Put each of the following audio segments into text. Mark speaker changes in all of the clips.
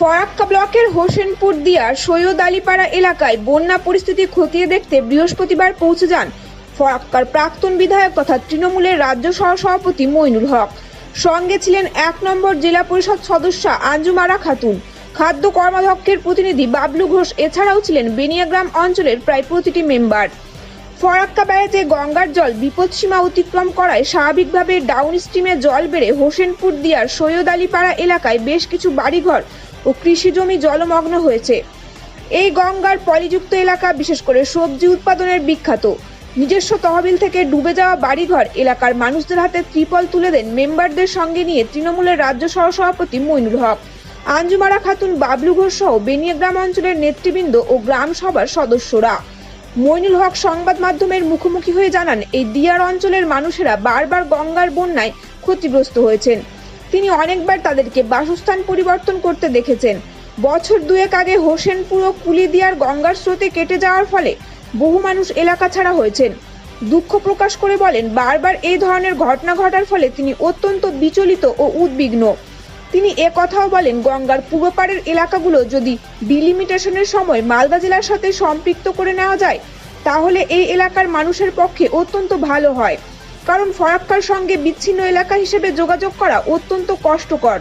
Speaker 1: ফরাক্কা ব্লকের হোসেনপুর দিয়ার সৈয়দ আলীপাড়া এলাকায় বন্যা পরিস্থিতি খতিয়ে দেখতে বৃহস্পতিবার পৌঁছে যান ফরাক্কার প্রাক্তন বিধায়ক তথা তৃণমূলের রাজ্য সহসভাপতি মইনুল হক। সঙ্গে ছিলেন এক নম্বর জেলা পরিষদ সদস্য আঞ্জুমারা খাতুন। খাদ্য কর্মাধ্যক্ষের প্রতিনিধি বাবলু ঘোষ, এছাড়াও ছিলেন বেনিয়াগ্রাম অঞ্চলের প্রায় প্রতিটি মেম্বার। ফরাক্কা ব্যারেজে গঙ্গার জল বিপদসীমা অতিক্রম করায় স্বাভাবিকভাবে ডাউন স্ট্রিমে জল বেড়ে হোসেনপুর দিয়ার সৈয়দ আলীপাড়া এলাকায় বেশ কিছু বাড়িঘর ও কৃষিজমি জলমগ্ন হয়েছে। এই গঙ্গার পলিযুক্ত এলাকা, বিশেষ করে সবজি উৎপাদনের বিখ্যাত। নিজস্ব তহবিল থেকে ডুবে যাওয়া বাড়িঘর এলাকার মানুষদের হাতে ত্রিপল তুলে দেন মেম্বারদের সঙ্গে নিয়ে তৃণমূলের রাজ্য সহসভাপতি মইনুল হক। আঞ্জুমারা খাতুন বাবলু ঘোষ সহ বেনিয়াগ্রাম অঞ্চলের নেতৃবৃন্দ ও গ্রাম সভার সদস্যরা। মইনুল হক সংবাদ মাধ্যমের মুখোমুখি হয়ে জানান, এই দিয়ার অঞ্চলের মানুষেরা বারবার গঙ্গার বন্যায় ক্ষতিগ্রস্ত হয়েছেন। তিনি অনেকবার তাদেরকে বাসস্থান পরিবর্তন করতে দেখেছেন। বছর দুয়েক আগে হোসেনপুর ও কুলিদিয়ার গঙ্গার স্রোতে কেটে যাওয়ার ফলে বহু মানুষ এলাকা ছাড়া হয়েছেন। দুঃখ প্রকাশ করে বলেন, বারবার এই ধরনের ঘটনা ঘটার ফলে তিনি অত্যন্ত বিচলিত ও উদ্বিগ্ন। তিনি এ কথাও বলেন, গঙ্গার পূর্ব পাড়ের এলাকাগুলো যদি ডিলিমিটেশনের সময় মালদা জেলার সাথে সম্পৃক্ত করে নেওয়া যায়, তাহলে এই এলাকার মানুষের পক্ষে অত্যন্ত ভালো হয়। কারণ ফরাক্কার সঙ্গে বিচ্ছিন্ন এলাকা হিসেবে যোগাযোগ করা অত্যন্ত কষ্টকর।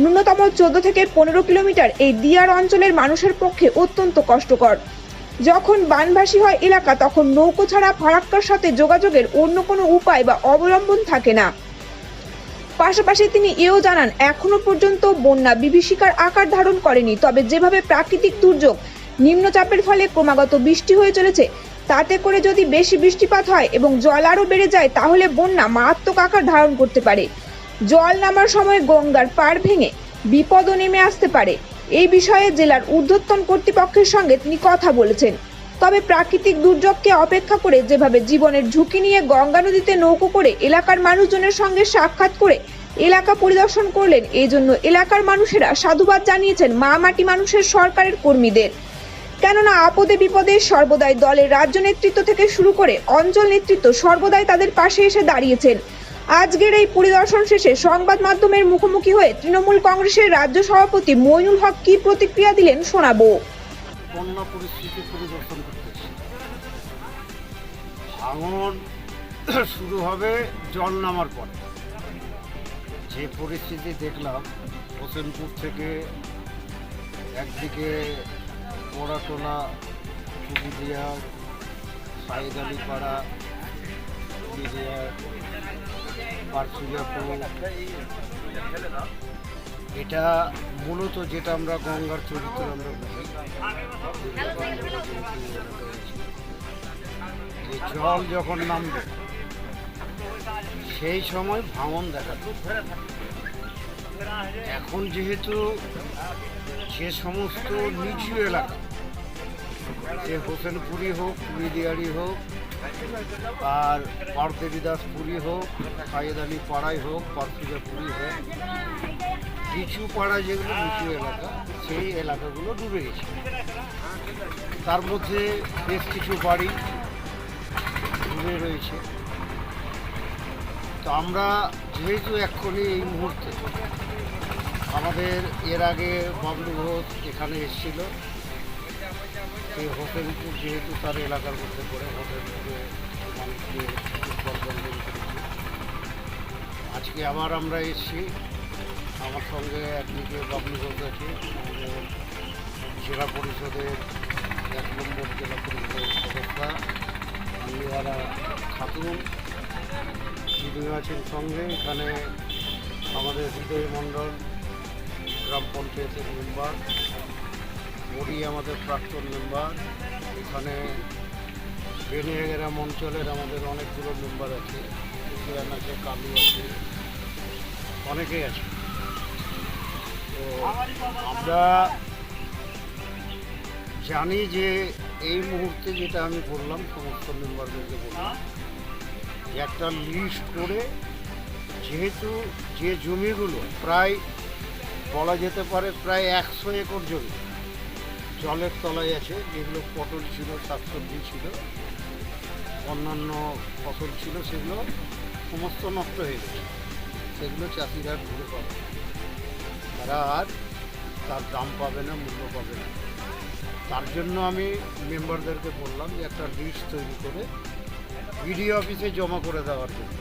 Speaker 1: ন্যূনতম চোদ্দ থেকে পনেরো কিলোমিটার এই দিয়ার অঞ্চলের মানুষের পক্ষে অত্যন্ত কষ্টকর। যখন বানভাসী হয় এলাকা, তখন নৌকো ছাড়া ফারাক্কার সাথে যোগাযোগের অন্য কোনো উপায় বা অবলম্বন থাকে না। পাশাপাশি তিনি এও জানান, এখনও পর্যন্ত বন্যা বিভীষিকার আকার ধারণ করেনি, তবে যেভাবে প্রাকৃতিক দুর্যোগ নিম্নচাপের ফলে ক্রমাগত বৃষ্টি হয়ে চলেছে তাতে করে যদি বেশি বৃষ্টিপাত হয় এবং জল আরও বেড়ে যায়, তাহলে বন্যা মারাত্মক আকার ধারণ করতে পারে। জল নামার সময় গঙ্গার পাড় ভেঙে বিপদও নেমে আসতে পারে। এই বিষয়ে জেলার ঊর্ধ্বতন কর্তৃপক্ষের সঙ্গে তিনি কথা বলেছেন। তবে প্রাকৃতিক দুর্যোগকে অপেক্ষা করে যেভাবে জীবনের ঝুঁকি নিয়ে গঙ্গা নদীতে নৌকো করে এলাকার মানুষজনের সঙ্গে সাক্ষাৎ করে এলাকা পরিদর্শন করলেন, এই জন্য এলাকার মানুষেরা সাধুবাদ জানিয়েছেন মা মাটি মানুষের সরকারের কর্মীদের। কেননা আপদে বিপদে সর্বদাই দলের রাজ্য নেতৃত্ব থেকে শুরু করে অঞ্চল নেতৃত্ব সর্বদাই তাদের পাশে এসে দাঁড়িয়েছেন। আজকের এই পরিদর্শন শেষে সংবাদ মাধ্যমের মুখোমুখি হয়ে তৃণমূল কংগ্রেসের রাজ্য সভাপতি মইনুল হক কি প্রতিক্রিয়া দিলেন শোনাবো।
Speaker 2: শুরু হবে জল নামার পরে। যে পরিস্থিতি দেখলাম, হোসেনপুর থেকে একদিকে কুমিদিয়া সাইদ আলী পাড়া কুমিদিয়া পারসুলিয়াপুর এটা মূলত যেটা আমরা গঙ্গার চরিত্র আমরা বুঝি যে জল যখন নামবে, সেই সময় ভাঙন দেখা। এখন যেহেতু যে সমস্ত নিচু এলাকা সে হোসেনপুরি হোক কুড়িদিয়ারি হোক, আর পার্থদেবীদাসপুরি হোক সাইদ আলী পাড়াই হোক পার্থিজাপুরি হোক, কিছু পাড়া যেগুলো নিচু এলাকা, সেই এলাকাগুলো ডুবে গেছে। তার মধ্যে বেশ কিছু বাড়ি ডুবে রয়েছে। তো আমরা যেহেতু এক্ষুনি এই মুহূর্তে আমাদের এর আগে বাবলু ঘোষ এখানে এসেছিল। সেই হোটেলপুর যেহেতু তার এলাকার মধ্যে পড়ে করেছে আজকে আবার আমরা এসেছি আমার সঙ্গে একদিকে বাবলু ঘোষ আছে জেলা পরিষদের এক নম্বর জেলা পরিষদের সদস্যা আলিওয়ালা খাতুন। তিনি আছেন সঙ্গে এখানে আমাদের হৃদয় মণ্ডল গ্রাম পঞ্চায়েতের মেম্বার ওরই আমাদের প্রাক্তন মেম্বার এখানে বেনিয়াগ্রাম অঞ্চলের আমাদের অনেকগুলো মেম্বার আছে আছে কালু আছে, অনেকেই আছে। তো আমরা জানি যে এই মুহূর্তে যেটা আমি বললাম, সমস্ত মেম্বারদেরকে বললাম একটা লিস্ট করে যেহেতু যে জমিগুলো প্রায় বলা যেতে পারে প্রায় একশো একর জমি। জলের তলায় আছে, যেগুলো পটল ছিল, শাকসবজি ছিল, অন্যান্য ফসল ছিল, সেগুলো সমস্ত নষ্ট হয়ে গেছে। সেগুলো চাষিরা ঘুরে পাবে তারা আর তার দাম পাবে না, মূল্য পাবে না। তার জন্য আমি মেম্বারদেরকে বললাম যে একটা লিস্ট তৈরি করে বিডিও অফিসে জমা করে দেওয়ার জন্য।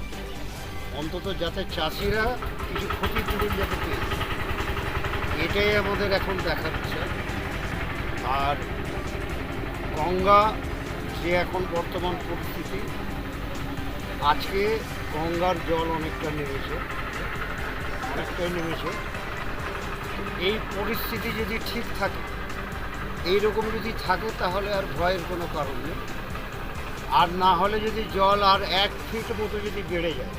Speaker 2: অন্তত যাতে চাষিরা কিছু ক্ষতিপূরণ যাতে পেয়ে যায়। এটাই আমাদের এখন বিষয় আর গঙ্গা যে এখন বর্তমান পরিস্থিতি, আজকে গঙ্গার জল অনেকটা নেমেছে, অনেকটাই নেমেছে। এই পরিস্থিতি যদি ঠিক থাকে, এইরকম যদি থাকে, তাহলে আর ভয়ের কোনো কারণ নেই। আর না হলে যদি জল আর এক ফিট মতো যদি বেড়ে যায়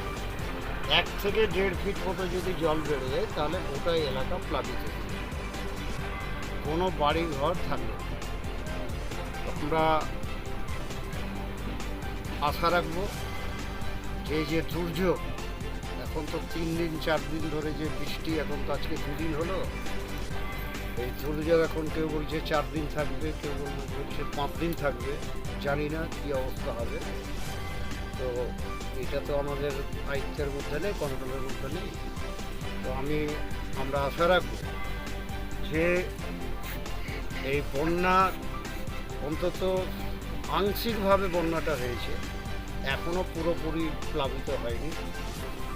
Speaker 2: এক থেকে দেড় ফিট মতো যদি জল বেড়ে যায়, তাহলে ওটাই এলাকা প্লাবিত। কোনো বাড়ি ঘর থাকবে আমরা আশা রাখব যে যে দুর্যোগ, এখন তো তিন দিন, চার দিন ধরে যে বৃষ্টি, এখন তো আজকে দুদিন হলো, এই দুর্যোগ এখন কেউ বলছে চার দিন থাকবে, কেউ বল- বলছে পাঁচ দিন থাকবে, জানি না কি অবস্থা হবে। তো এটা তো আমাদের আয়ত্তের মধ্যে নেই কন্ট্রোলের মধ্যে নেই। তো আমি, আমরা আশা রাখব যে এই বন্যা অন্তত আংশিকভাবে বন্যাটা হয়েছে এখনও পুরোপুরি প্লাবিত হয়নি।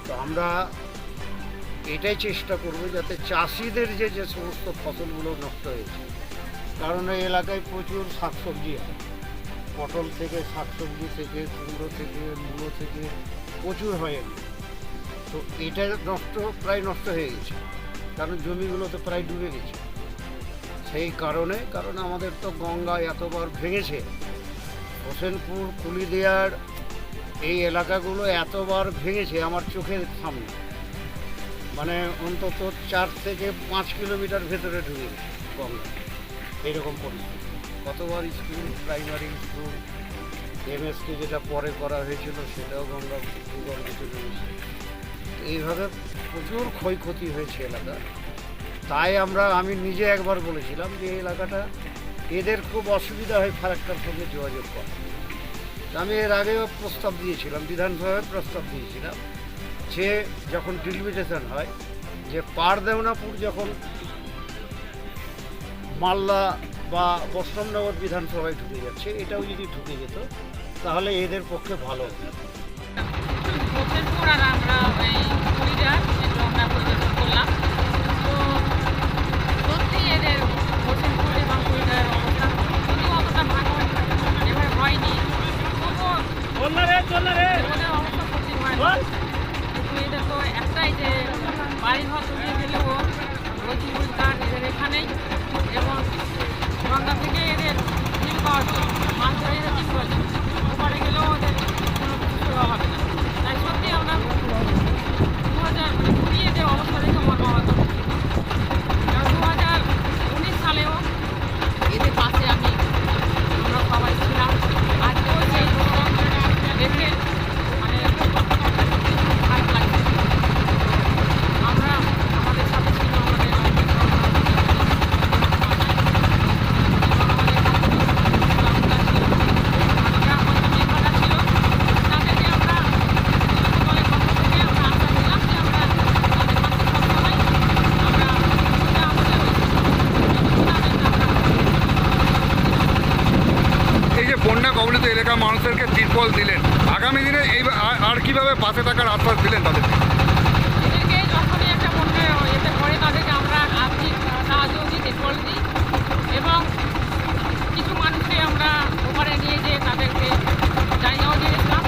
Speaker 2: তো আমরা এটাই চেষ্টা করব যাতে চাষিদের যে যে সমস্ত ফসলগুলো নষ্ট হয়েছে, কারণ এই এলাকায় প্রচুর শাকসবজি হয় পটল থেকে, শাকসবজি থেকে, কুমড়ো থেকে, মূলো থেকে প্রচুর হয়। তো এটা নষ্ট, প্রায় নষ্ট হয়ে গেছে। কারণ জমিগুলো তো প্রায় ডুবে গেছে। সেই কারণে, কারণ আমাদের তো গঙ্গা এতবার ভেঙেছে। হোসেনপুর, কুলিদিয়ার এই এলাকাগুলো এতবার ভেঙেছে আমার চোখের সামনে। মানে অন্তত চার থেকে পাঁচ কিলোমিটার ভেতরে ঢুকে গঙ্গা। এইরকম পরিস্থিতি। কতবার স্কুল, প্রাইমারি স্কুল এমএসকে যেটা পরে করা হয়েছিল, সেটাও গঙ্গা চলে গেছে এইভাবে প্রচুর ক্ষয়ক্ষতি হয়েছে এলাকার তাই আমরা, আমি নিজে একবার বলেছিলাম যে এই এলাকাটা এদের খুব অসুবিধা হয় ফারাক্কার সঙ্গে যোগাযোগ করা আমি এর আগেও প্রস্তাব দিয়েছিলাম, বিধানসভায় প্রস্তাব দিয়েছিলাম যে যখন ডিলিমিটেশন হয়, যে পারদেওনাপুর যখন মালদা বা বস্ত্রমনগর বিধানসভায় ঢুকে যাচ্ছে এটাও যদি ঢুকে যেত তাহলে এদের পক্ষে ভালো হতো।
Speaker 3: কল দিলেন। আগামী দিনে এই আর কীভাবে পাশে থাকার আশ্বাস দিলেন তাদেরকে এবং কিছু মানুষকে আমরা
Speaker 4: ওপারে নিয়ে যেয়ে তাদেরকে জায়গাও দিয়েছিলাম